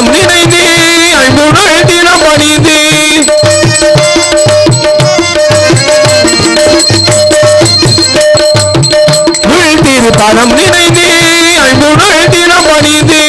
மனம் நினைந்து அன்புடன் தினம் அணிந்து. தனம் நினைந்து அன்புடன் தினம் அணிந்து.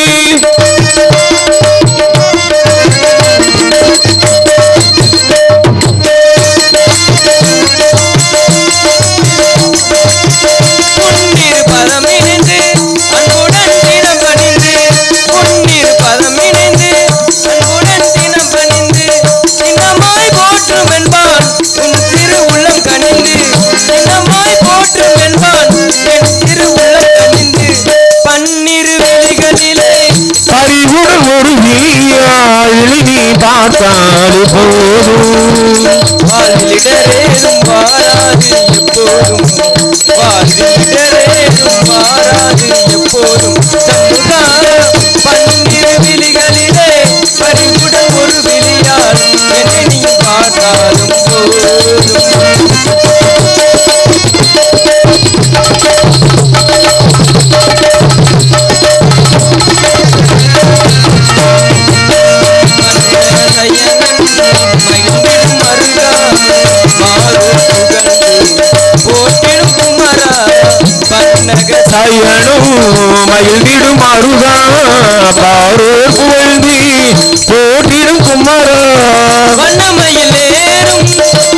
நீ போதும். வாழ்விடரேதும் வாராது எப்போதும் வாழ்விடரேதும் வாராது எப்போதும் சயனும் மகிழ்ந்திடும் அருகா பாரோர் புகழ்ந்தி போட்டிடும் குமரா வண்ணமயிலேறும்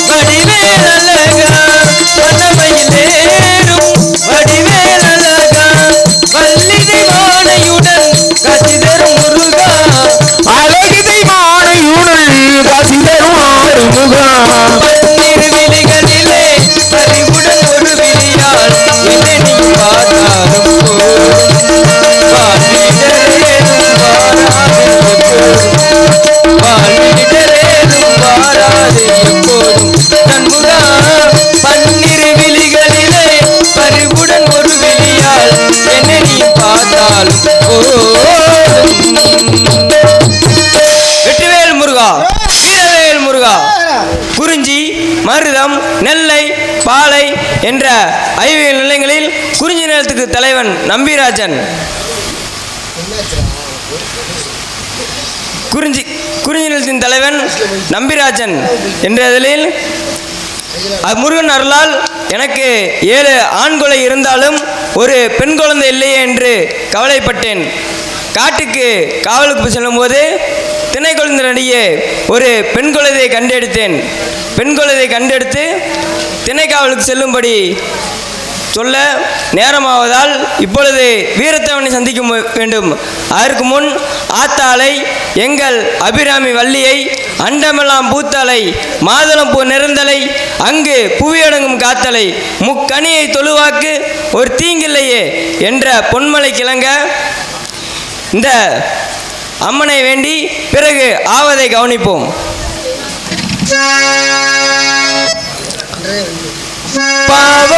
வடிவேலழகா வெற்றிவேல் முருகா வீரவேல் முருகா குறிஞ்சி மருதம் நெல்லை பாலை என்ற ஐவியல் நிலையங்களில் குறிஞ்சி நிலத்துக்கு தலைவன் நம்பிராஜன். குறிஞ்சி குறிஞ்சி நிலத்தின் தலைவன் நம்பிராஜன் என்ற இதில் முருகன் அருளால் எனக்கு ஏழு ஆண்களை இருந்தாலும் ஒரு பெண் குழந்தை இல்லையே என்று கவலைப்பட்டேன். காட்டுக்கு காவலுக்கு செல்லும்போது திணை குழந்தையிடையே ஒரு பெண் குழந்தையை கண்டெடுத்தேன். பெண் குழந்தையை கண்டெடுத்து திணைக்காவலுக்கு செல்லும்படி சொல்ல நேரமாவதால் இப்பொழுது வீரத்தவனை சந்திக்க வேண்டும். அதற்கு முன் ஆத்தாளை எங்கள் அபிராமி வள்ளியை அண்டமெல்லாம் பூத்தலை மாதுளம் பூ நிறந்தலை அங்கு புவியடங்கும் காத்தலை முக்கணியை தொழுவாக்கு ஒரு தீங்கில்லையே என்ற பொன்மலை கிளங்க இந்த அம்மனை வேண்டி பிறகு ஆவதை கவனிப்போம். பாவமெல்லாம்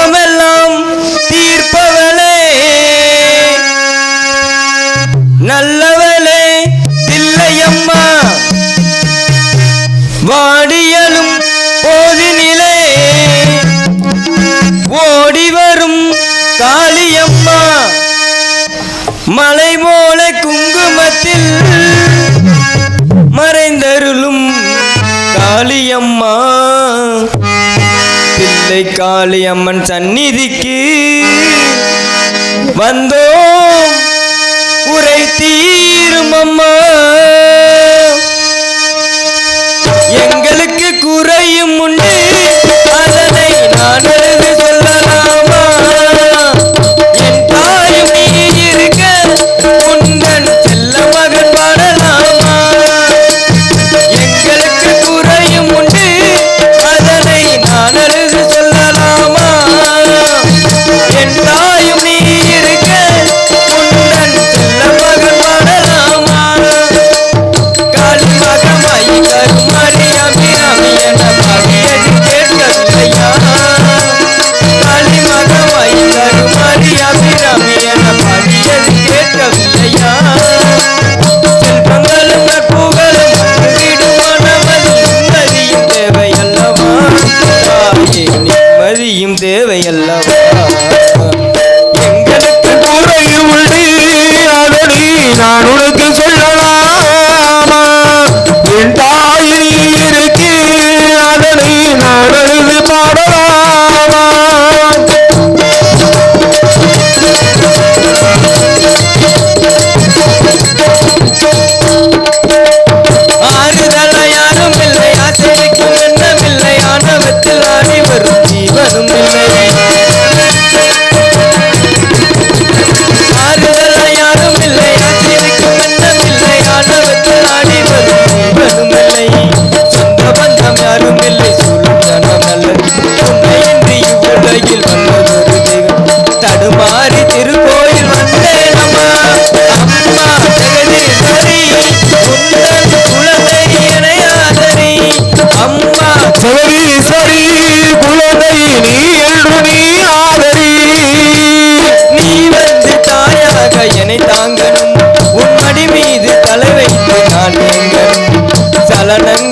மலை போல குங்குமத்தில் மறைந்தருளும் காளியம்மா. பிள்ளை காளியம்மன் சந்நிதிக்கு வந்தோம். குறை தீரும் அம்மா எங்களுக்கு குறையும் முன் தேவையல்லவா சலனங்கள்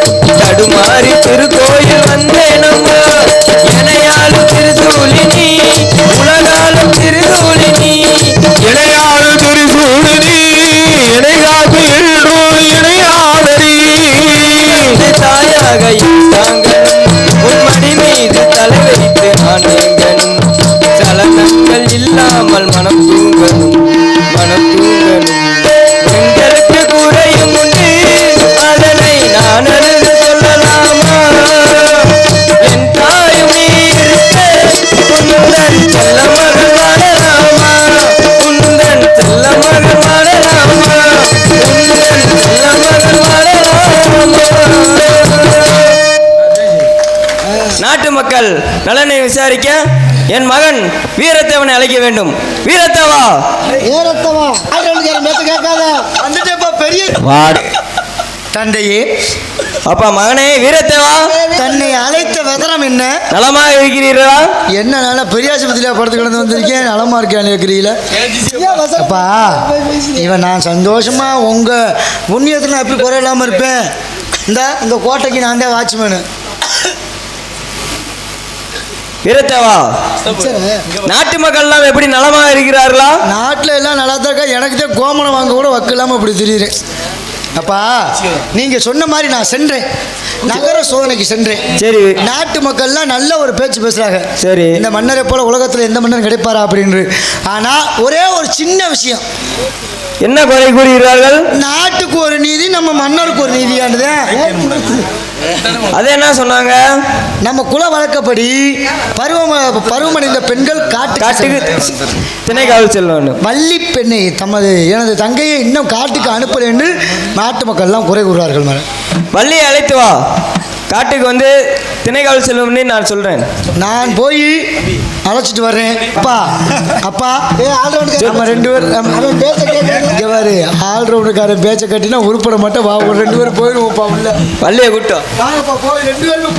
மக்கள் நலனை விசாரிக்க என் மகன் வீரத்தேவனை அழைக்க வேண்டும். வீரத்தேவா! கேட்காத. வந்துட்டேப்பா பெரிய வாட? தந்தையே. அப்பா மகனே வீரத்தேவா! தன்னை அழைத்த விதரம் என்ன? நலமாக இருக்கிறீர்களா? என்ன நல்லா பெரிய ஆஸ்பத்திரியா படுத்து கிடந்து வந்திருக்கேன்? நலமா இருக்கேன் கேட்குறீங்களா அப்பா இவன் நான் சந்தோஷமா உங்க புண்ணியத்தில் நான் எப்படி குறை இல்லாமல் இருப்பேன். இந்த இந்த கோட்டைக்கு நான் தான் வாட்ச்மேனு வீரத்தேவா நாட்டு மக்கள் எல்லாம் எப்படி நலமாக இருக்கிறார்களா? நாட்டில் எல்லாம் நல்லா தான் இருக்கா? எனக்கு தான் கோமணம் வாங்க கூட வக்கு இல்லாமல் இப்படி திரியிறேன் அப்பா நீங்க சொன்ன மாதிரி நான் சென்றேன். நகர சோதனைக்கு சென்றேன். சரி. நாட்டு மக்கள்லாம் நல்ல ஒரு பேச்சு பேசுறாங்க. சரி. இந்த மன்னரை போல உலகத்தில் எந்த மன்னரும் கிடைப்பாரா அப்படின்னு. ஆனா ஒரே ஒரு சின்ன விஷயம். என்ன குறை கூறுகிறார்கள்? நாட்டுக்கு ஒரு நீதி நம்ம மன்னருக்கு ஒரு நீதியானது. அது என்ன சொன்னாங்க? நம்ம குல வழக்கப்படி பருவம பருவமடைந்த பெண்கள் காட்டுக்கு காட்டுக்கு திணைக்காவல் செல்ல வேண்டும் வள்ளி பெண்ணை தமது எனது தங்கையை இன்னும் காட்டுக்கு அனுப்பலை என்று நாட்டு மக்கள்லாம் குறை கூறுவார்கள் மேடம். வள்ளியை அழைத்து வா. காட்டுக்கு வந்து திணைக்காவல் செல்வம்னு நான் சொல்றேன். நான் போய் அழைச்சிட்டு வர்றேன். அப்பா அப்பா. நம்ம ரெண்டு பேரும் பாரு ஆல்ரவுண்டுக்காரன் பேச்சை கட்டினா உருப்பட மாட்டேன். வா ஒரு ரெண்டு பேரும் போயிடுவோம்ப்பா உள்ள. வள்ளியை கூட்டம் ரெண்டு பேரும்